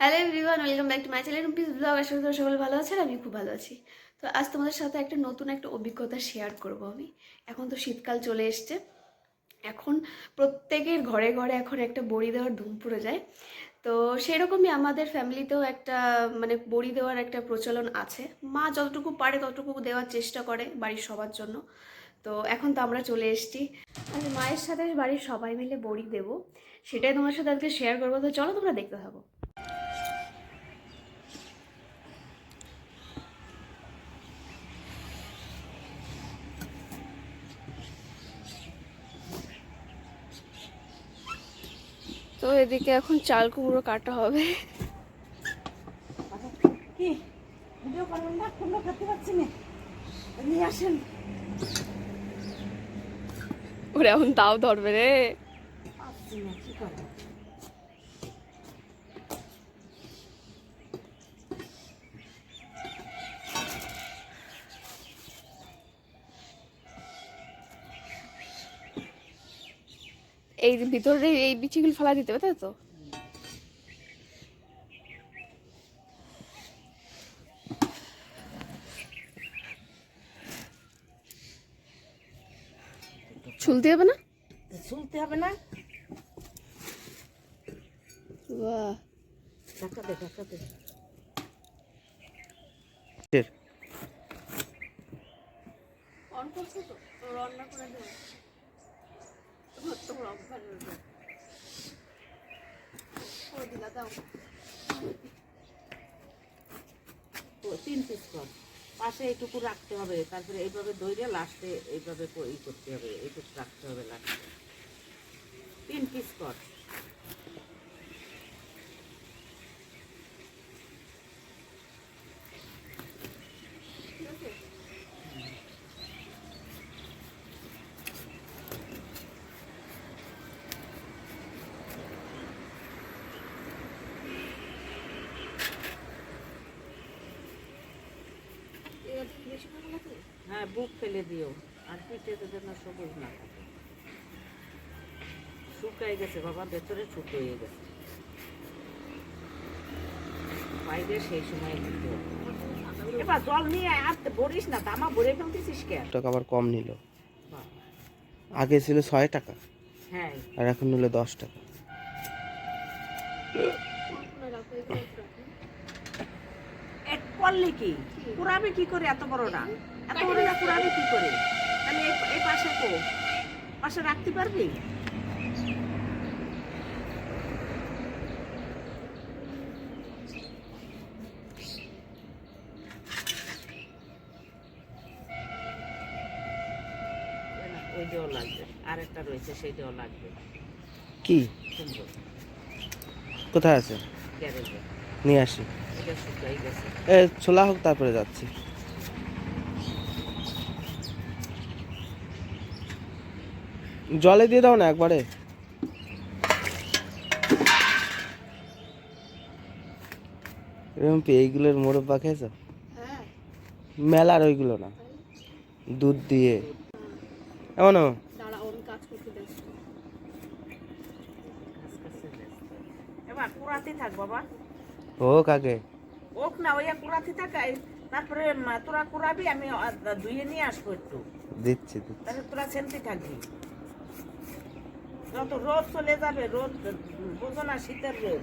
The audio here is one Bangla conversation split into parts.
Hello everyone welcome back to my channel Rumpi's blog আশা করি সকলে ভালো আছেন আমি খুব ভালো আছি। তো আজ তোমাদের সাথে একটা নতুন একটা অভিজ্ঞতা শেয়ার করব আমি। এখন তো শীতকাল চলে এসছে। এখন প্রত্যেকের ঘরে ঘরে এখন একটা বড়ি দেওয়ার ধুম পড়ে যায়। তো সেরকমই আমাদের ফ্যামিলিতেও একটা মানে বড়ি দেওয়ার একটা প্রচলন আছে। মা যতটুকু পারে ততটুকু দেওয়ার চেষ্টা করে বাড়ির সবার জন্য। তো এখন তো আমরা চলে এসেছি। আমি মায়ের সাথে বাড়ির সবাই মিলে বড়ি দেবো। সেটাই তোমার সাথে আজকে শেয়ার করব। তো চলো তোমরা দেখতে থাকো। তো এদিকে এখন চাল কুমড়ো কাটা হবে। কি? ভিডিও করবেন না কুমড়ো খেতে পাচ্ছি না। নিয়ে আসেন। ওরে এখন তাও ধরবে রে পাচ্ছি না কি করব এই ভিতরে এই বিচিগুলো ফেলা দিতে হবে তাই তো? ছুলতে হবে না? তো শুনতে হবে না। বাহ। ধাক্কা দে ধাক্কা দে। অন করছ তো রান্না করে দেবো তোমার অভ্যাস করে দিলা দাও তো তিন পিস কর। পাশে এইটুকু রাখতে হবে, তারপরে এইভাবে লাস্টে এইভাবে ই করতে হবে, এইটুকু রাখতে হবে লাস্টে তিন পিস কর ঠিক আছে এর থেকে বেশি করে ফেলাতে? হ্যাঁ বুক ফেলে দিও আর পিঠে তো যেন সবুজ না থাকে। শুকাই গেছে বাবা ভেতরে ছোট হয়ে গেছে। বাইরে সেই সময় দিতে এবার জল নিয়ে আর বলিস না তামা ভরে ফেলতেছিস কেন? টাকা আবার কম নিল। আগে ছিল ছয় টাকা হ্যাঁ। আর এখন নিল দশ টাকা। এক করলে কি? কুড়াবে কি করে এত বড় না এত কুড়াবে কি করে? তাহলে এই এই পাশে তো পাশে রাখতে পারবি? ওইটাও লাগবে। আরেকটা রয়েছে সেইটাও লাগবে। কি? সুন্দর। কোথায় আছে? গ্যারেজে। নিয়ে আসি। এ ছোলা হোক তারপরে যাচ্ছি। জলে দিয়ে দাও না একবারে। এরকম এইগুলোর মোরব্বা খেয়েছো? হ্যাঁ। মেলার ওইগুলো না? দুধ দিয়ে। এমন হোক আগে। ওক না ওই কুড়াতে থাক এই তারপরে তোরা কুড়াবি আমি ধুয়ে নিয়ে আসব একটু। দিচ্ছি দিচ্ছি। তাহলে তোরা সেনতে থাকবি। যত রোদ চলে যাবে রোদ বোঝো না শীতের রোদ।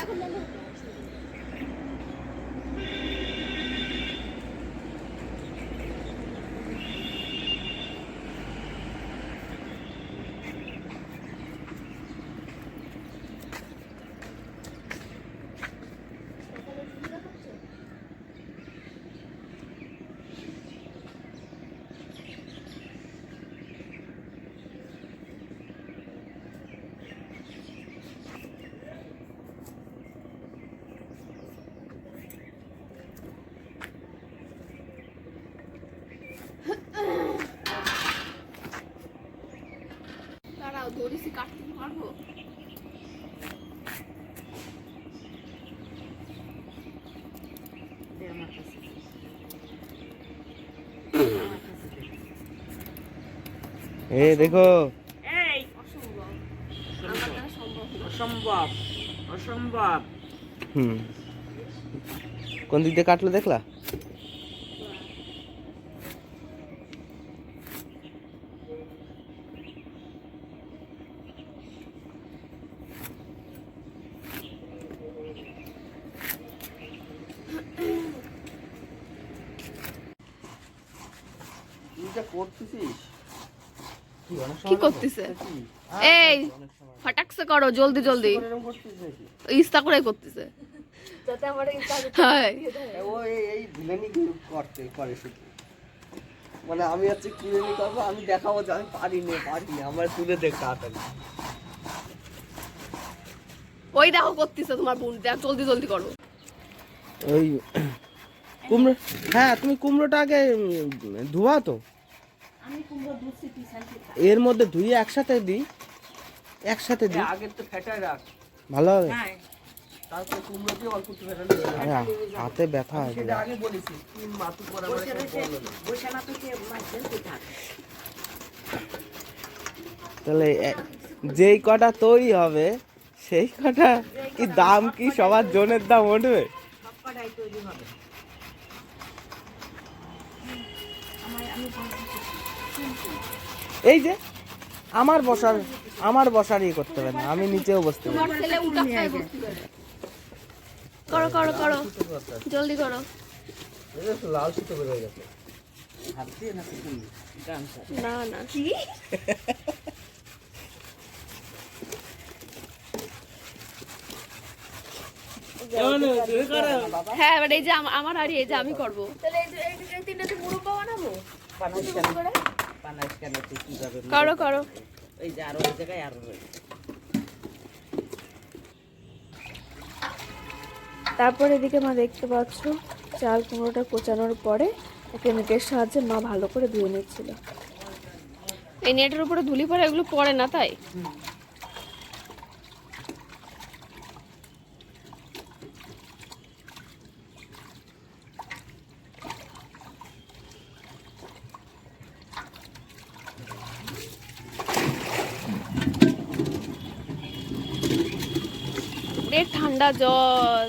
এখন এ দেখো। এই অসম্ভব অসম্ভব। হুম। কোন দিক দিয়ে কাটলো দেখলা? কি করতেছে? এই ফটাকসে করো জলদি জলদি। ইস্তা করে করতেছে। হ্যাঁ। ও এই এই ভিলেনি করতে করে শুধু। মানে আমি হচ্ছে কিলেনি করব আমি দেখাবো যে আমি পারি না পারি না আমার তুলে দেখ তাড়াতাড়ি ওই দেখো করতেছে তোমার বোন দেখ জলদি জলদি করো। ওই কুমড়ো হ্যাঁ তুমি কুমড়োটা আগে ধোয়া তো আমি কুমড়ো দুধছি পিছাইছি এর মধ্যে ধুয়ে একসাথে দিই। একসাথে দিই। আগে তো ফেটায় রাখ। ভালো হবে? হ্যাঁ। তারপরে কুমড়ো দিয়ে অল্প একটু ফেটালে হ্যাঁ, হাতে ব্যথা হবে। তাহলে যেই কটা তৈরি হবে সেই কটা কি দাম কি সবার জনের দাম উঠবে? তৈরি হবে। আমি এই যে আমার বসার আমার বসার ইয়ে করতে হবে না আমি নিচেও বসতে পারি। তোমার ছেলে উল্টা পায়ে বসতে পারে। করো করো করো। জলদি করো। লাল সুতো বের গেছে না না। না কি হ্যাঁ এবার এই যে আমার আর এই যে আমি করব। তাহলে এই তিনটাতে বানাবো? পানাস কেন তুই কীভাবে করো করো। এই যে আরও ওই জায়গায় আরও রয়েছে তারপর এদিকে মা দেখতে পাচ্ছ চাল কুমড়োটা কোচানোর পরে ওকে নেটের সাহায্যে মা ভালো করে ধুয়ে নিচ্ছিল। এই নেটের উপরে ধুলি পরে এগুলো পড়ে না তাই এ ঠান্ডা জল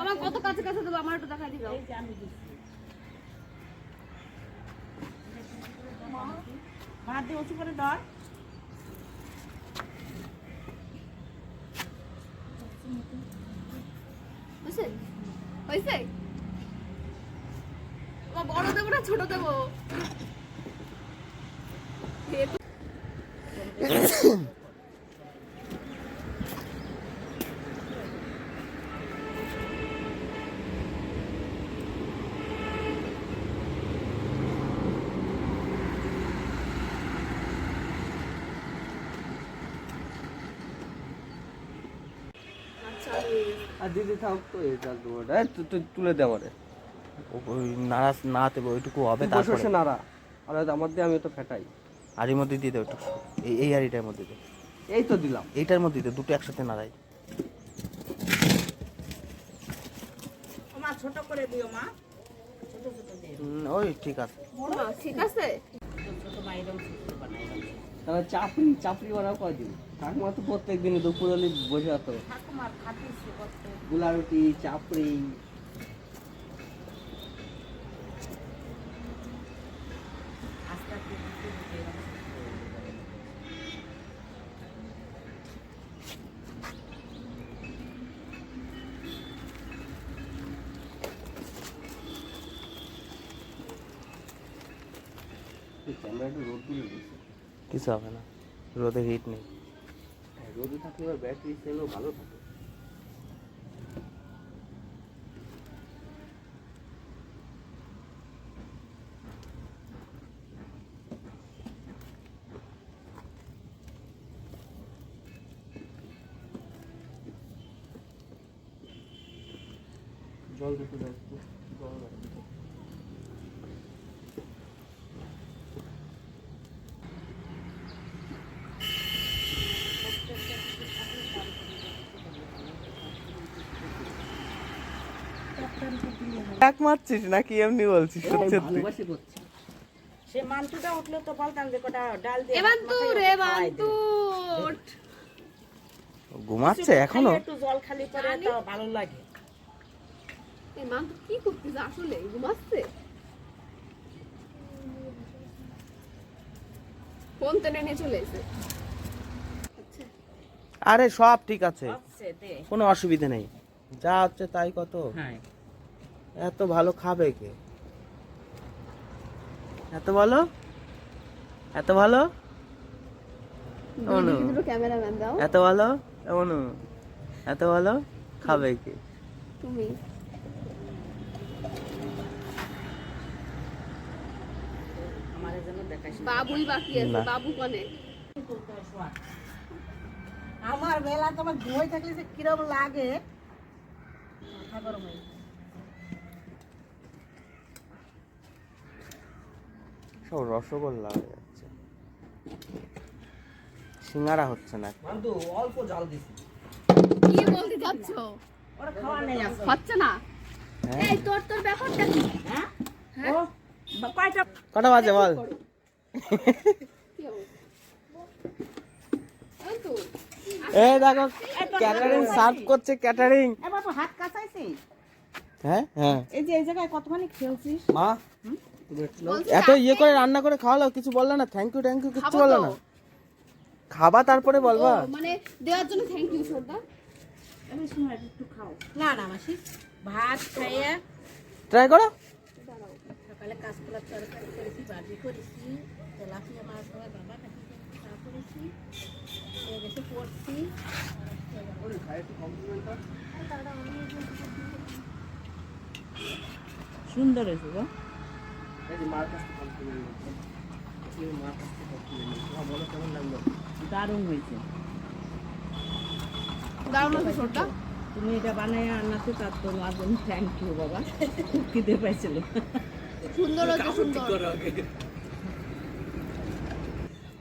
আমার কত কাছে কাছে দেবো আমার একটু দেখা দিও। হাত দিয়ে উঁচু করে হয়েছে? বড় দেবো না ছোট দেবো? দিদি থাক তো এটা দেবো এই তুই তুলে দে আমারে ওই নাড়া নাড়াতে হবে, ওইটুকু হবে তারপরে। বসে নাড়া। আর আমার দিয়ে আমি তো ফেটাই। আড়ির মধ্যে দিয়ে দে ওইটুকু। এই এই আড়িটার মধ্যে দে। এই তো দিলাম। এইটার মধ্যে দে দুটো একসাথে নাড়াই। ছোট করে দিও মা। ছোট ছোট দিও হুম, ওই ঠিক আছে। ঠিক আছে। ছোট ছোট তাহলে চাপড়ি চাপড়ি বানাও কদিন ঠাকুমা তো প্রত্যেক দিন দুপুর হলে বসে হতো ঠাকুমারগুলা রুটি চাপড়ি আস্তে আস্তে দিতে দিতে এরকম ছোট করে দিতে হবে। ক্যামেরাটা রোদ তুলে দিচ্ছে কিছু হবে না। রোদে হিট নেই। হ্যাঁ, রোদে থাকলে ব্যাটারি সেলও ভালো থাকে জল দিতে দাও একটু, জল দাও একটু। এক মারছিস নাকি এমনি বলছিস? ভালোবাসি সে মান্তুটা উঠলে তো বলতাম যে কটা ডাল দিয়ে রে ঘুমাচ্ছে এখনও? একটু জল খালি করে তো ভালো লাগে। এই মান্তু কি আসলে? ঘুমাচ্ছে? ফোন টেনে নিয়ে চলে এসে আরে সব ঠিক আছে। কোনো অসুবিধা নেই। যা হচ্ছে তাই কত? হ্যাঁ। এত ভালো খাবে কে? এত ভালো? এত ভালো? এত ভালো? অনু এত ভালো? খাবে কে? তুমি। আমার বাবুই বাকি আছে বাবু কনে? আমার বেলা তোমার ঘুমাই থাকলে যে কিরম লাগে? মাথা গরম হয়ে সব রসগোল্লা হয়ে যাচ্ছে। সিঙ্গারা হচ্ছে না। অল্প জাল দিছি। কি বলতে যাচ্ছ ওরা খাওয়া নেই হচ্ছে না? হ্যাঁ। এই তোর তোর ব্যাপারটা কি? হ্যাঁ? ও বা- কয়টা? কটা বাজে বল? কি অবস্থা? বান্তু, এই দেখো ক্যাটারিং সার্ভ করছে ক্যাটারিং এ বাবু হাত কাঁচাইছিস হ্যাঁ হ্যাঁ। এই যে এই জায়গায় কতখানি খেলছিস? মা এত ইয়ে করে রান্না করে খাওয়ালো কিছু বলল না? থ্যাংক ইউ থ্যাংক ইউ কিছু বলল না? খাবা তারপরে বলবা। মানে দেওয়ার জন্য থ্যাংক ইউ সর্দা আমি সময় একটু খাও। না না মাসি। ভাত খাইয়ে ট্রাই করো। সকালে কাঁচকলার তরকারি করেছি ভাজি করেছি তেলাপিয়া মাছ ধরে বাবা চা করেছি। গেছে পড়ছি। সুন্দর হয়েছে গো। দারুণ হয়েছে। দারুণ তুমি এটা বানাই আনাতে তার তো আমার জন্য থ্যাংক ইউ বাবা। খুব খিদে পাইছিল। সুন্দর হচ্ছে সুন্দর।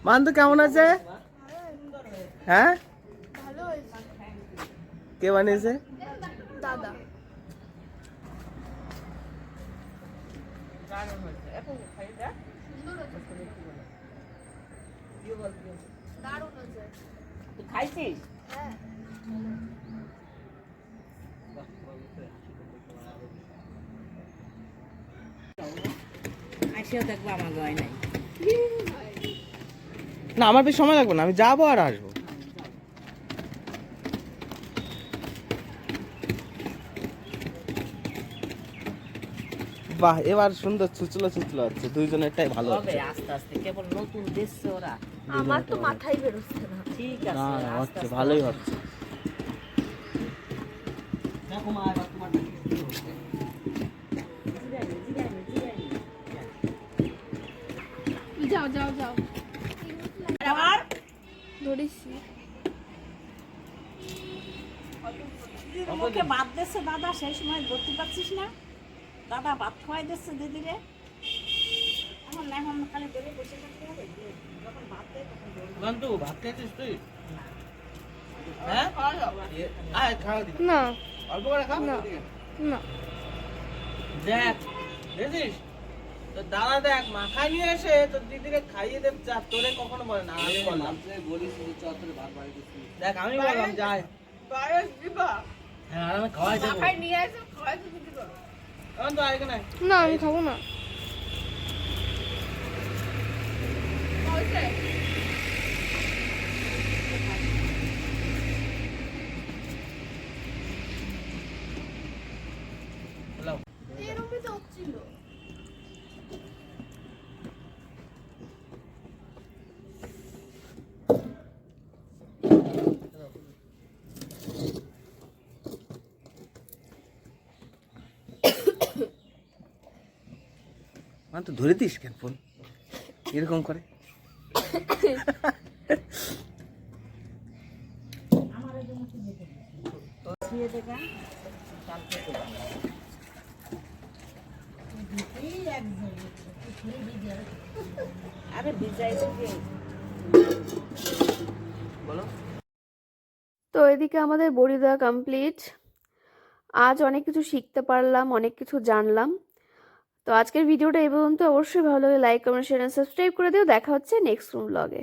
মান্তু কেমন আছে? হ্যাঁ কে বানিয়েছে? দারুণ হয়েছে। এত খাইটা দারুণ হয়েছে। তুই খাইছিস? হ্যাঁ। আসেও দেখব আমার গায়ে নাই। না আমার বেশি সময় লাগবে না আমি যাব আর আসব। বাহ এবার সুন্দর ছুচলো ছুচলো হচ্ছে দুইজনেরটাই ভালো হবে হচ্ছে। আস্তে আস্তে কেবল নতুন দেখছে ওরা। আমার তো মাথায় বেরোচ্ছে না। ঠিক আছে না, হচ্ছে ভালোই হচ্ছে। দেখো মা এবার তোমার। যাও যাও যাও। আবার? ধরিস অল্প তোকে বাদ দিচ্ছে দাদা সেই সময় ধরতে পারছিস না? দাদা ভাত খাওয়াই দিচ্ছে দিদিরে। এখন এখন খালি বেড়ে বসে থাকতে হবে। যখন ভাত দেয় তখন দৌড়। ভাত খেয়েছিস তুই? হ্যাঁ? খাওয়া না। অল্প করে খা। না। না। দেখ দেখছিস? দাদা দেখ মাখায় নিয়ে এসে তোর দিদিকে খাইয়ে দে যা তোরে কখনো বলে না আমি বললাম। বলিস চত্বরে ভাত বাড়ি দিচ্ছি। দেখ আমি বললাম যাই হ্যাঁ আর আমি খাওয়াই দেবো। তো আগে নাই না আমি খাব না। মানে তো ধরে দিস কেন ফোন? এরকম করে। তো আরে ভিজাই দিয়ে বলো। তো এদিকে আমাদের বড়ি দেওয়া কমপ্লিট আজ অনেক কিছু শিখতে পারলাম অনেক কিছু জানলাম। তো আজকের ভিডিওটা এই পর্যন্ত। অবশ্যই ভালো লাগে লাইক কমেন্ট শেয়ার সাবস্ক্রাইব করে দিও। দেখা হচ্ছে নেক্সট রুম ব্লগে